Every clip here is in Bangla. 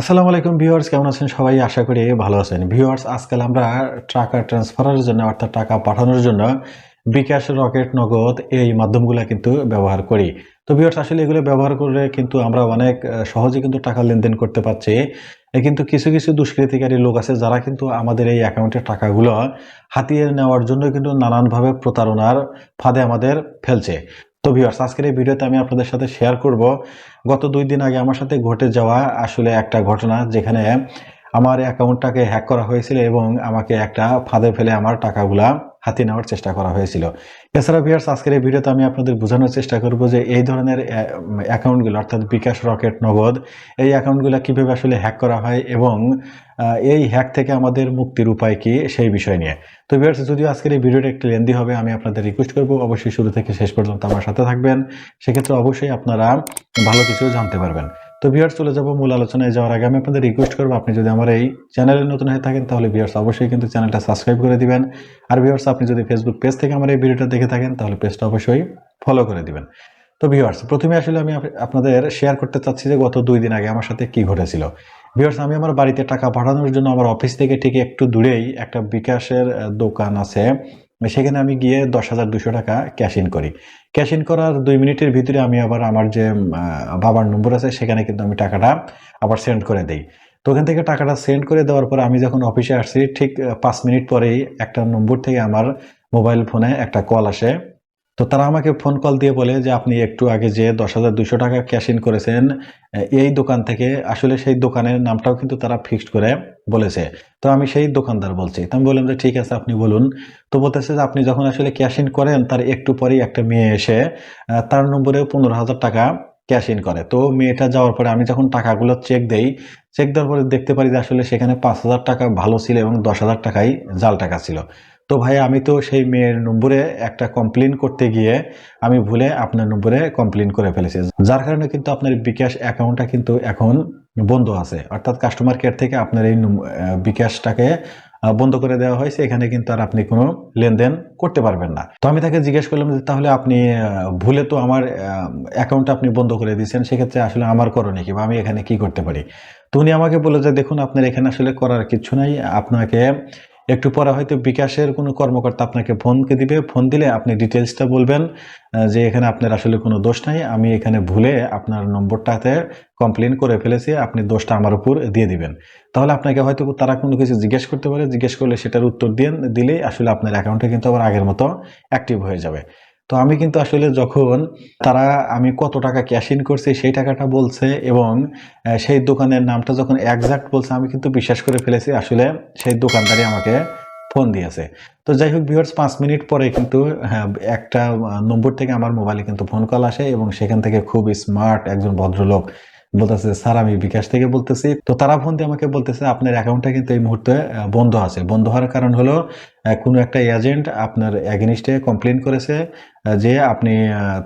আসসালামু আলাইকুম ভিউয়ার্স, কেমন আছেন সবাই? আশা করি ভালো আছেন। ভিউয়ার্স, আজকাল আমরা টাকা ট্রান্সফারের জন্য, অর্থাৎ টাকা পাঠানোর জন্য বিকাশ, রকেট, নগদ এই মাধ্যমগুলো কিন্তু ব্যবহার করি। তো ভিউয়ার্স, আসলে এগুলো ব্যবহার করে কিন্তু আমরা অনেক সহজে কিন্তু টাকা লেনদেন করতে পারছি। কিন্তু কিছু কিছু দুষ্কৃতিকারী লোক আছে যারা কিন্তু আমাদের এই অ্যাকাউন্টের টাকাগুলো হাতিয়ে নেওয়ার জন্য কিন্তু নানানভাবে প্রতারণার ফাঁদে আমাদের ফেলছে। তো ভিউয়ার্স আজকের এই ভিডিওতে আমি আপনাদের সাথে শেয়ার করব গত দুই দিন আগে আমার সাথে ঘটে যাওয়া আসলে একটা ঘটনা যেখানে আমার অ্যাকাউন্টটাকে হ্যাক করা হয়েছিল এবং আমাকে একটা ফাঁদে ফেলে আমার টাকাগুলা হাতিয়ে নেওয়ার চেষ্টা করা হয়েছিল। এছাড়া ভিউয়ার্স আজকের এই ভিডিওতে আমি আপনাদের বোঝানোর চেষ্টা করব যে এই ধরনের অ্যাকাউন্টগুলো অর্থাৎ বিকাশ রকেট নগদ, এই অ্যাকাউন্টগুলো কীভাবে আসলে হ্যাক করা হয় এবং এই হ্যাক থেকে আমাদের মুক্তির উপায় কি সেই বিষয় নিয়ে। তো ভিউয়ার্স যদিও আজকের এই ভিডিওটা একটু লেন্দি হবে, আমি আপনাদের রিকোয়েস্ট করব অবশ্যই শুরু থেকে শেষ পর্যন্ত আমার সাথে থাকবেন। সেক্ষেত্রে অবশ্যই আপনারা ভালো কিছু জানতে পারবেন। তো ভিউয়ার্স চলে যাব মূল আলোচনায় যাওয়ার আগে আমি আপনাদের রিকোয়েস্ট করব, আপনি যদি আমার এই চ্যানেলে নতুন হয়ে থাকেন, তাহলে ভিউয়ার্স অবশ্যই কিন্তু চ্যানেলটা সাবস্ক্রাইব করে দিবেন। আর ভিউয়ার্স আপনি যদি ফেসবুক পেজ থেকে আমার এই ভিডিওটা দেখে থাকেন, তাহলে পেজটা অবশ্যই ফলো করে দিবেন। তো ভিউয়ার্স প্রথমে আসলে আমি আপনাদের শেয়ার করতে চাচ্ছি যে গত দুই দিন আগে আমার সাথে কি ঘটেছিল। ভিউয়ার্স আমি আমার বাড়িতে টাকা পাঠানোর জন্য আমার অফিস থেকে ঠিক একটু দূরেই একটা বিকাশের দোকান আছে। সেখানে আমি গিয়ে দশ হাজার দুশো টাকা ক্যাশ ইন করি। ক্যাশ ইন করার দুই মিনিটের ভিতরে আমি আবার আমার যে বাবার নম্বর আছে, সেখানে কিন্তু আমি টাকাটা আবার সেন্ড করে দিই। তো ওখান থেকে টাকাটা সেন্ড করে দেওয়ার পর আমি যখন অফিসে আসছি, ঠিক পাঁচ মিনিট পরেই একটা নম্বর থেকে আমার মোবাইল ফোনে একটা কল আসে। তো তারা আমাকে ফোন কল দিয়ে বলে যে, আপনি একটু আগে যে দশ হাজার দুশো টাকা ক্যাশ ইন করেছেন এই দোকান থেকে আসলে সেই দোকানের নামটাও কিন্তু তারা ফিক্সড করে বলেছে। তো আমি সেই দোকানদার বলছি। তো আমি বললাম যে, ঠিক আছে, আপনি বলুন। তো বলতেছে যে, আপনি যখন আসলে ক্যাশ ইন করেন, তার একটু পরেই একটা মেয়ে এসে তার নম্বরে পনেরো হাজার টাকা ক্যাশ ইন করে। তো মেয়েটা যাওয়ার পরে আমি যখন টাকাগুলো চেক দেই চেক দেওয়ার পরে দেখতে পারি যে, আসলে সেখানে পাঁচ হাজার টাকা ভালো ছিল এবং দশ হাজার টাকাই জাল টাকা ছিল। তো ভাই, আমি তো সেই মেয়ের নম্বরে একটা কমপ্লেন করতে গিয়ে আমি ভুলে আপনার নম্বরে কমপ্লেন করে ফেলেছি। যার কারণে কিন্তু আপনার বিকাশ অ্যাকাউন্টটা কিন্তু এখন বন্ধ আছে। অর্থাৎ কাস্টমার কেয়ার থেকে আপনার এই বিকাশটাকে বন্ধ করে দেওয়া হয়েছে। এখানে কিন্তু আর আপনি কোনো লেনদেন করতে পারবেন না। তো আমি তাকে জিজ্ঞেস করলাম যে, তাহলে আপনি ভুলে তো আমার অ্যাকাউন্টটা আপনি বন্ধ করে দিয়েছেন। সেক্ষেত্রে আসলে আমার করণীয় কি বা আমি এখানে কি করতে পারি? তো উনি আমাকে বলল যে, দেখুন, আপনার এখানে আসলে করার কিছু নাই। আপনাকে একটু পরে হয়তো বিকাশের কোনো কর্মকর্তা আপনাকে ফোনকে দিবে। ফোন দিলে আপনি ডিটেলসটা বলবেন যে এখানে আপনার আসলে কোনো দোষ নাই, আমি এখানে ভুলে আপনার নম্বরটাতে কমপ্লেন করে ফেলেছি, আপনি দোষটা আমার উপর দিয়ে দিবেন। তাহলে আপনাকে হয়তো তারা কোনো কিছু জিজ্ঞেস করতে পারে, জিজ্ঞেস করলে সেটার উত্তর দিয়ে দিলেই আসলে আপনার অ্যাকাউন্টে কিন্তু আবার আগের মতো অ্যাক্টিভ হয়ে যাবে। তো আমি কিন্তু আসলে যখন তারা আমি কত টাকা ক্যাশ ইন করছি সেই টাকাটা বলছে এবং সেই দোকানের নামটা যখন একজাক্ট বলছে আমি কিন্তু বিশ্বাস করে ফেলেছি আসলে সেই দোকানদারই আমাকে ফোন দিয়েছে। তো যাই হোক ভিউয়ার্স পাঁচ মিনিট পরে কিন্তু হ্যাঁ, একটা নম্বর থেকে আমার মোবাইলে কিন্তু ফোন কল আসে এবং সেখান থেকে খুব স্মার্ট একজন ভদ্রলোক বলতেছে স্যার, আমি বিকাশ থেকে বলতেছি। তো তারা ফোন দিয়ে আমাকে বলতেছে, আপনার অ্যাকাউন্টটা কিন্তু এই মুহূর্তে বন্ধ আছে। বন্ধ হওয়ার কারণ হলো কোনো একটা এজেন্ট আপনার অ্যাগেনিস্টে কমপ্লেন করেছে যে আপনি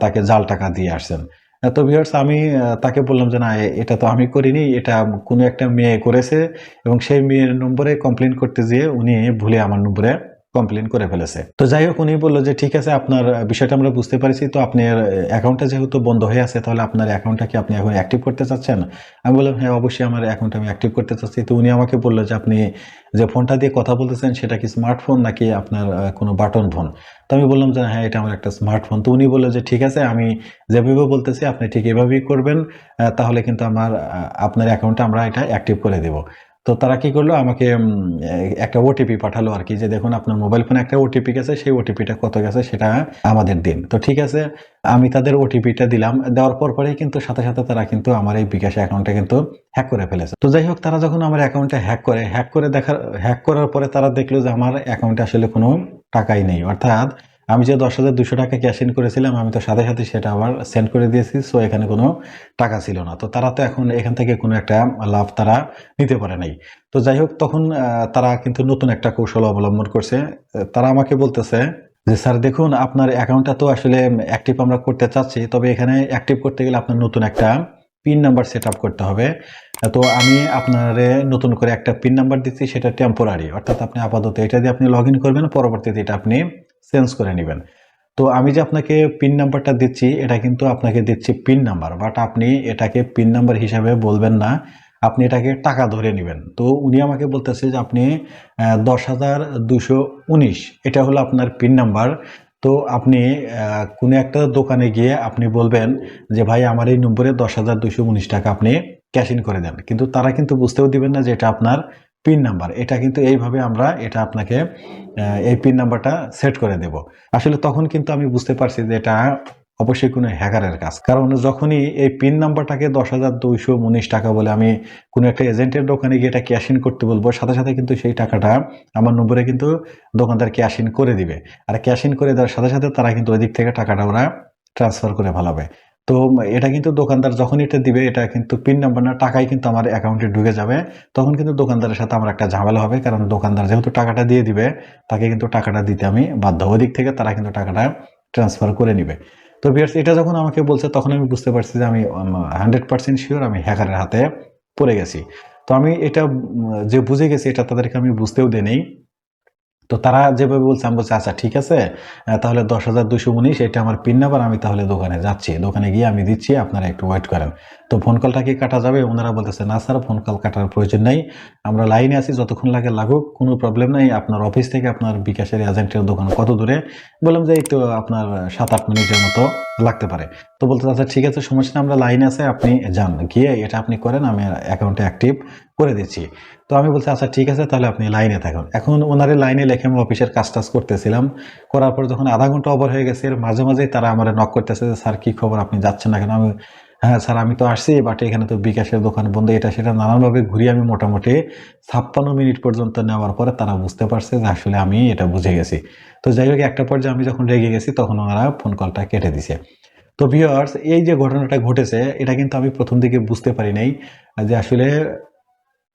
তাকে জাল টাকা দিয়ে আসছেন। তো ভিউয়ার্স আমি তাকে বললাম যে, না এটা তো আমি করিনি, এটা কোনো একটা মেয়ে করেছে। এবং সেই মেয়ের নম্বরে কমপ্লেন করতে যেয়ে উনি ভুলে আমার নম্বরে কমপ্লেন করে ফেলেছে। তো যাই হোক উনি বলল যে, ঠিক আছে, আপনার বিষয়টা আমরা বুঝতে পারছি। তো আপনার অ্যাকাউন্টটা যেহেতু বন্ধ হয়ে আছে, তাহলে আপনার অ্যাকাউন্টটা কি আপনি এখন অ্যাক্টিভ করতে চাচ্ছেন? আমি বললাম হ্যাঁ অবশ্যই আমার অ্যাকাউন্ট আমি অ্যাক্টিভ করতে চাচ্ছি। তো উনি আমাকে বলল যে, আপনি যে ফোনটা দিয়ে কথা বলতেছেন, সেটা কি স্মার্টফোন নাকি আপনার কোনো বাটন ফোন তো আমি বললাম যে হ্যাঁ এটা আমার একটা স্মার্টফোন তো উনি বলল যে, ঠিক আছে, আমি যেভাবে বলতেছি, আপনি ঠিক এভাবেই করবেন। তাহলে কিন্তু আমার আপনার অ্যাকাউন্টটা আমরা এটা অ্যাক্টিভ করে দেব। তো তারা কি করল? আমাকে একটা ওটিপি পাঠালো আর কি যে, দেখুন, আপনার মোবাইল ফোনে একটা ওটিপি গেছে, সেই ওটিপিটা কত গেছে সেটা আমাদের দিন। তো ঠিক আছে, আমি তাদের ওটিপিটা দিলাম। দেওয়ার পর পরেই কিন্তু সাথে সাথে তারা কিন্তু আমার এই বিকাশ অ্যাকাউন্টে কিন্তু হ্যাক করে ফেলেছে। তো যাই হোক, তারা যখন আমার অ্যাকাউন্টে হ্যাক করে হ্যাক করে দেখার হ্যাক করার পরে তারা দেখল যে আমার অ্যাকাউন্টে আসলে কোনো টাকাই নেই। অর্থাৎ আমি যে দশ হাজার দুশো টাকা ক্যাশ ইন করেছিলাম, আমি তো সাথে সাথে সেটা আবার সেন্ড করে দিয়েছি সো এখানে কোনো টাকা ছিল না। তো তারা তো এখন এখান থেকে কোনো একটা লাভ তারা নিতে পারে নাই। তো যাই হোক, তখন তারা কিন্তু নতুন একটা কৌশল অবলম্বন করছে। তারা আমাকে বলতেছে যে, স্যার, দেখুন, আপনার অ্যাকাউন্টটা তো আসলে অ্যাক্টিভ আমরা করতে চাচ্ছি, তবে এখানে অ্যাক্টিভ করতে গেলে আপনার নতুন একটা পিন নাম্বার সেট করতে হবে। তো আমি আপনারে নতুন করে একটা পিন নাম্বার দিচ্ছি, সেটা টেম্পোরারি অর্থাৎ আপনি আপাতত এটা দিয়ে আপনি লগ করবেন, পরবর্তীতে এটা আপনি চেঞ্জ করে নেবেন। তো আমি যে আপনাকে পিন নাম্বারটা দিচ্ছি, এটা কিন্তু আপনাকে দিচ্ছি পিন নাম্বার বাট আপনি এটাকে পিন নাম্বার হিসাবে বলবেন না। আপনি এটাকে টাকা ধরে নেবেন। তো উনি আমাকে বলতেছে যে আপনি দশ হাজার দুশো উনিশ, এটা হলো আপনার পিন নাম্বার তো আপনি কোনো একটা দোকানে গিয়ে আপনি বলবেন যে, ভাই, আমার এই নম্বরে দশ হাজার দুশো উনিশ টাকা আপনি ক্যাশ ইন করে দেন। কিন্তু তারা কিন্তু বুঝতেও দিবেন না যে এটা আপনার পিন নাম্বার। এটা কিন্তু এইভাবে আমরা এটা আপনাকে এই পিন নাম্বারটা সেট করে দেব। আসলে তখন কিন্তু আমি বুঝতে পারছি যে এটা অবশ্যই কোনো হ্যাকারের কাজ। কারণ যখনই এই পিন নাম্বারটাকে দশ হাজার দুইশো উনিশ টাকা বলে আমি কোনো একটা এজেন্টের দোকানে গিয়ে এটা ক্যাশ ইন করতে বলব, সাথে সাথে কিন্তু সেই টাকাটা আমার নম্বরে কিন্তু দোকানদার ক্যাশ ইন করে দিবে। আর ক্যাশ ইন করে দেওয়ার সাথে সাথে তারা কিন্তু ওই দিক থেকে টাকাটা ওরা ট্রান্সফার করে ভালোবে তো এটা কিন্তু দোকানদার যখন এটা দিবে, এটা কিন্তু পিন নাম্বার না, টাকাই কিন্তু আমার অ্যাকাউন্টে ঢুকে যাবে। তখন কিন্তু দোকানদারের সাথে আমার একটা ঝামেলা হবে, কারণ দোকানদার যেহেতু টাকাটা দিয়ে দিবে, তাকে কিন্তু টাকাটা দিতে আমি বাধ্য ওই দিক থেকে, তারা কিন্তু টাকাটা ট্রান্সফার করে নিবে। তো বিয়ার্স এটা যখন আমাকে বলছে, তখন আমি বুঝতে পারছি যে আমি হান্ড্রেড পার্সেন্ট শিওর আমি হ্যাকারের হাতে পড়ে গেছি। তো আমি এটা যে বুঝে গেছি, এটা তাদেরকে আমি বুঝতেও দিই তো তারা যেভাবে বলছে, আমি বলছি আচ্ছা ঠিক আছে তাহলে দশ হাজার দুশো উনিশ, এটা আমার পিন নাম্বার আমি তাহলে দোকানে যাচ্ছি। দোকানে গিয়ে আমি দিচ্ছি, আপনারা একটু ওয়েট করেন। তো ফোন কলটা কি কাটা যাবে? ওনারা বলতেছে, না স্যার ফোন কল কাটার প্রয়োজন নেই। আমরা লাইনে আছি, যতক্ষণ লাগে লাগুক, কোনো প্রবলেম নেই। আপনার অফিস থেকে আপনার বিকাশের এজেন্টের দোকান কত দূরে? বললাম যে তো আপনার সাত আট মিনিটের মতো লাগতে পারে। তো বলতে আচ্ছা ঠিক আছে, সমস্যা আমরা লাইনে আছে, আপনি যান। গিয়ে এটা আপনি করেন, আমি অ্যাকাউন্টে অ্যাক্টিভ করে দিচ্ছি। তো আমি বলছি আচ্ছা ঠিক আছে, তাহলে আপনি লাইনে থাকুন। এখন ওনারে লাইনে লেখে আমি অফিসের কাজ টাজ করতেছিলাম। করার পর যখন আধা ঘণ্টা ওভার হয়ে গেছে মাঝে মাঝেই তারা আমার নক করতেছে যে, স্যার, কী খবর? আপনি যাচ্ছেন না কেন? আমি হ্যাঁ স্যার, আমি তো আসছি বাট এখানে তো বিকাশের দোকান বন্ধ, এটা সেটা নানানভাবে ঘুরিয়ে আমি মোটামুটি ছাপ্পান্ন মিনিট পর্যন্ত নেওয়ার পরে তারা বুঝতে পারছে যে, আসলে আমি এটা বুঝে গেছি। তো যাই হোক, একটা পর্যায়ে আমি যখন রেগে গেছি, তখন ওনারা ফোন কলটা কেটে দিছে। তো ভিউয়ার্স এই যে ঘটনাটা ঘটেছে, এটা কিন্তু আমি প্রথম দিকে বুঝতে পারি নাই যে, আসলে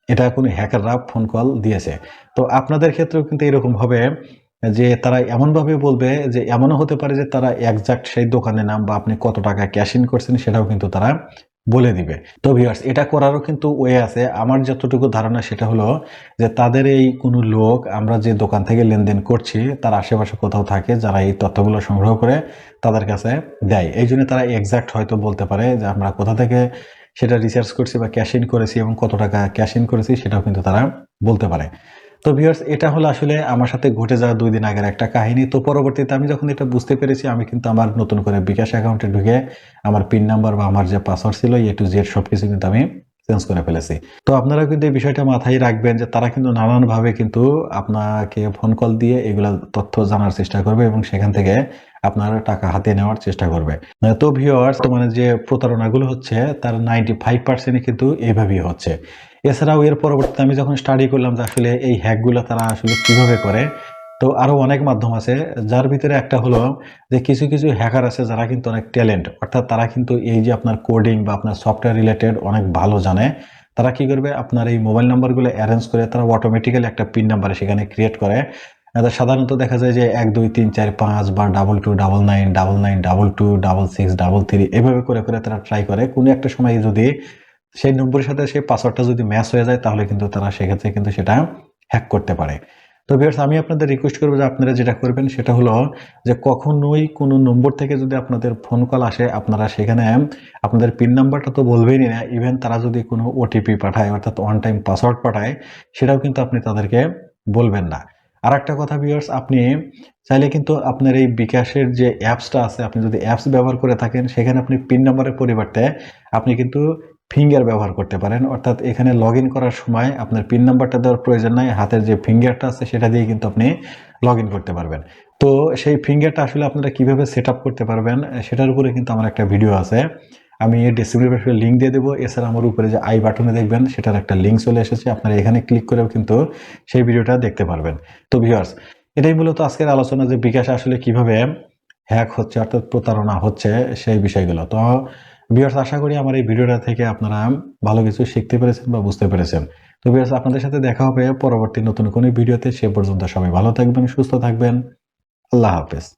এটা কোনো হ্যাকাররা ফোন কল দিয়েছে। তো আপনাদের ক্ষেত্রেও কিন্তু এরকম হবে যে তারা এমনভাবে বলবে যে এমনও হতে পারে যে তারা একজাক্ট সেই দোকানের নাম বা আপনি কত টাকা ক্যাশ ইন করছেন সেটাও কিন্তু তারা বলে দিবে। তো ভিউয়ার্স এটা করারও কিন্তু ওয়ে আছে। আমার যতটুকু ধারণা সেটা হলো যে তাদের এই কোনো লোক, আমরা যে দোকান থেকে লেনদেন করছি, তার আশেপাশে কোথাও থাকে, যারা এই তথ্যগুলো সংগ্রহ করে তাদের কাছে দেয়। এই জন্য তারা এক্সাক্ট হয়তো বলতে পারে যে আমরা কোথা থেকে সেটা রিসার্চ করছি বা ক্যাশ ইন করেছি এবং কত টাকা ক্যাশ ইন করেছি, সেটাও কিন্তু তারা বলতে পারে। তো ভিউয়ার্স এটা হলো আসলে আমার সাথে ঘটে যাওয়া দুই দিন আগের একটা কাহিনী। তো পরবর্তীতে আমি যখন এটা বুঝতে পেরেছি, আমি কিন্তু আমার নতুন করে বিকাশ অ্যাকাউন্টে ঢুকে আমার পিন নাম্বার বা আমার যে পাসওয়ার্ড ছিল এ টু জেড সব কিছু কিন্তু আমি চেঞ্জ করে ফেলেছি। তো আপনারা কিন্তু এই বিষয়টা মাথায় রাখবেন যে তারা কিন্তু নানানভাবে কিন্তু আপনাকে ফোন কল দিয়ে এগুলা তথ্য জানার চেষ্টা করবে এবং সেখান থেকে আপনার টাকা হাতে নেওয়ার চেষ্টা করবে। তো ভিওয়ার্স মানে যে প্রতারণাগুলো হচ্ছে, তার নাইনটি ফাইভ পার্সেন্টই কিন্তু এইভাবেই হচ্ছে। এছাড়াও এর পরবর্তীতে আমি যখন স্টাডি করলাম যে আসলে এই হ্যাকগুলো তারা আসলে কীভাবে করে, তো আরও অনেক মাধ্যম আছে, যার ভিতরে একটা হলো যে কিছু কিছু হ্যাকার আছে যারা কিন্তু অনেক ট্যালেন্ট অর্থাৎ তারা কিন্তু এই যে আপনার কোডিং বা আপনার সফটওয়্যার রিলেটেড অনেক ভালো জানে। তারা কি করবে? আপনার এই মোবাইল নাম্বারগুলো অ্যারেঞ্জ করে তারা অটোমেটিক্যালি একটা পিন নাম্বার সেখানে ক্রিয়েট করে। সাধারণত দেখা যায় যে এক, দুই, তিন, চার, পাঁচ বা double two double nine double nine double two double six double three এভাবে করে করে তারা ট্রাই করে। কোনো একটা সময় যদি সেই নম্বরের সাথে সেই পাসওয়ার্ডটা যদি ম্যাচ হয়ে যায়, তাহলে কিন্তু তারা সেক্ষেত্রে কিন্তু সেটা হ্যাক করতে পারে। তো ভিউয়ার্স আমি আপনাদের রিকোয়েস্ট করব যে আপনারা যেটা করবেন সেটা হলো যে কখনোই কোনো নম্বর থেকে যদি আপনাদের ফোন কল আসে, আপনারা সেখানে আপনাদের পিন নাম্বারটা তো বলবেনই না ইভেন তারা যদি কোনো ওটিপি পাঠায়, অর্থাৎ ওয়ান টাইম পাসওয়ার্ড পাঠায়, সেটাও কিন্তু আপনি তাদেরকে বলবেন না। আর একটা কথা ভিউয়ার্স আপনি চাইলে কিন্তু আপনার এই বিকাশের যে অ্যাপসটা আছে, আপনি যদি অ্যাপস ব্যবহার করে থাকেন, সেখানে আপনি পিন নাম্বারের পরিবর্তে আপনি কিন্তু ফিঙ্গার ব্যবহার করতে পারেন। অর্থাৎ এখানে লগ করার সময় আপনার পিন নাম্বারটা দেওয়ার প্রয়োজন নাই, হাতের যে ফিঙ্গারটা আছে, সেটা দিয়ে কিন্তু আপনি লগ করতে পারবেন। তো সেই ফিঙ্গারটা আসলে আপনারা কীভাবে সেট করতে পারবেন, সেটার উপরে কিন্তু আমার একটা ভিডিও আছে। আমি ডিসক্রিপশনে লিঙ্ক দিয়ে দেবো। এছাড়া আমার উপরে যে আই বাটনে দেখবেন, সেটার একটা লিঙ্ক চলে এসেছে। আপনারা এখানে ক্লিক করেও কিন্তু সেই ভিডিওটা দেখতে পারবেন। তো ভিউয়ার্স এটাই মূলত আজকের আলোচনা যে বিকাশ আসলে কীভাবে হ্যাক হচ্ছে অর্থাৎ প্রতারণা হচ্ছে সেই বিষয়গুলো। তো ভিউয়ার্স আশা করি আমার এই ভিডিওটা থেকে আপনারা ভালো কিছু শিখতে পেরেছেন বা বুঝতে পেরেছেন। তো ভিউয়ার্স আপনাদের সাথে দেখা হবে পরবর্তী নতুন কোনো ভিডিওতে। সে পর্যন্ত সবাই ভালো থাকবেন, সুস্থ থাকবেন। আল্লাহ হাফেজ।